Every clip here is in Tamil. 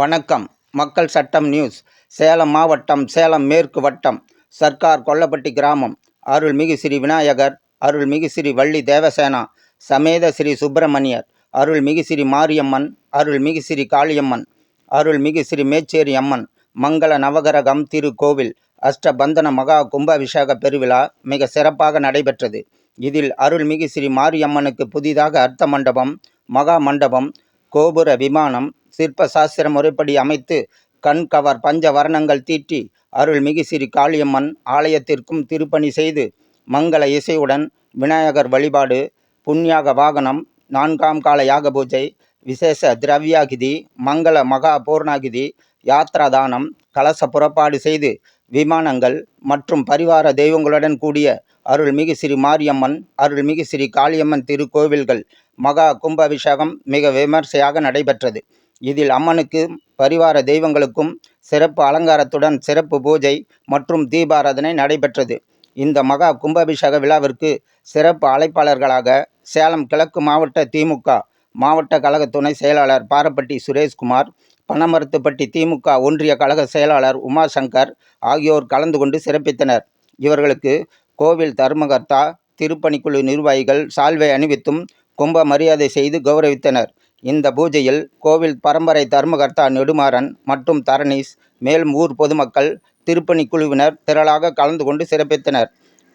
வணக்கம். மக்கள் சட்டம் நியூஸ். சேலம் மாவட்டம் சேலம் மேற்கு வட்டம் சர்க்கார் கொல்லப்பட்டி கிராமம். அருள்மிகு ஸ்ரீ விநாயகர் அருள்மிகு ஸ்ரீ வள்ளி தேவசேனா சமேத ஸ்ரீ சுப்பிரமணியர். அருள்மிகு ஸ்ரீ மாரியம்மன் அருள்மிகு ஸ்ரீ காளியம்மன் அருள்மிகு ஸ்ரீ மேச்சேரி அம்மன் மங்கள நவகரகம் திருக்கோவில் அஷ்டபந்தன மகா கும்பாபிஷேக பெருவிழா மிக சிறப்பாக நடைபெற்றது. இதில் அருள்மிகு ஸ்ரீ மாரியம்மனுக்கு புதிதாக அர்த்த மண்டபம் மகா மண்டபம் கோபுர விமானம் சிற்ப சாஸ்திர முறைப்படி அமைத்து கண்கவர் பஞ்ச வர்ணங்கள் தீட்டி அருள்மிகு ஸ்ரீ காளியம்மன் ஆலயத்திற்கும் திருப்பணி செய்து மங்கள இசையுடன் விநாயகர் வழிபாடு புண்ணியாக வாகனம் நான்காம் கால யாக பூஜை விசேஷ திரவியாகிதி மங்கள மகா பூர்ணாகிதி யாத்ரா தானம் கலச புறப்பாடு செய்து விமானங்கள் மற்றும் பரிவார தெய்வங்களுடன் கூடிய அருள்மிகு ஸ்ரீ மாரியம்மன் அருள்மிகு ஸ்ரீ காளியம்மன் திருக்கோவில்கள் மகா கும்பாபிஷேகம் மிக விமர்சையாக நடைபெற்றது. இதில் அம்மனுக்கு பரிவார தெய்வங்களுக்கும் சிறப்பு அலங்காரத்துடன் சிறப்பு பூஜை மற்றும் தீபாராதனை நடைபெற்றது. இந்த மகா கும்பாபிஷேக விழாவிற்கு சிறப்பு அழைப்பாளர்களாக சேலம் கிழக்கு மாவட்ட திமுக மாவட்ட கழக துணை செயலாளர் பாரப்பட்டி சுரேஷ்குமார் பனமரத்துப்பட்டி திமுக ஒன்றிய கழக செயலாளர் உமாசங்கர் ஆகியோர் கலந்து கொண்டு சிறப்பித்தனர். இவர்களுக்கு கோவில் தர்மகர்த்தா திருப்பணிக்குழு நிர்வாகிகள் சால்வை அணிவித்தும் கும்ப மரியாதை செய்து கௌரவித்தனர். இந்த பூஜையில் கோவில் பரம்பரை தர்மகர்த்தா நெடுமாறன் மற்றும் தரணீஸ் மேலும் ஊர் பொதுமக்கள் திருப்பணி குழுவினர் திரளாக கலந்து கொண்டு சிறப்பித்தனர்.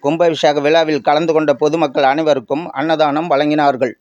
கும்பாபிஷேக விழாவில் கலந்து கொண்ட பொதுமக்கள் அனைவருக்கும் அன்னதானம் வழங்கினார்கள்.